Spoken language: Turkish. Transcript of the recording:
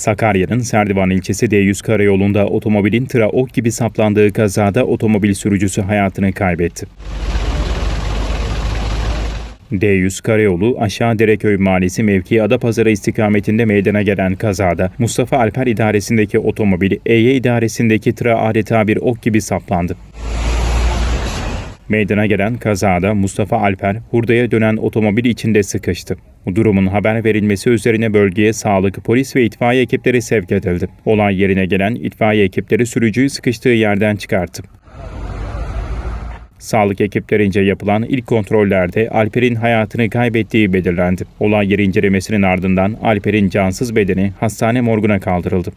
Sakarya'nın Serdivan ilçesi D100 karayolunda otomobilin tıra ok gibi saplandığı kazada otomobil sürücüsü hayatını kaybetti. D100 Karayolu aşağı Dereköy Mahallesi mevki Adapazarı istikametinde meydana gelen kazada Mustafa Alper idaresindeki otomobil EY idaresindeki tıra adeta bir ok gibi saplandı. Meydana gelen kazada Mustafa Alper hurdaya dönen otomobil içinde sıkıştı. Bu durumun haber verilmesi üzerine bölgeye sağlık, polis ve itfaiye ekipleri sevk edildi. Olay yerine gelen itfaiye ekipleri sürücüyü sıkıştığı yerden çıkarttı. Sağlık ekiplerince yapılan ilk kontrollerde Alper'in hayatını kaybettiği belirlendi. Olay yeri incelemesinin ardından Alper'in cansız bedeni hastane morguna kaldırıldı.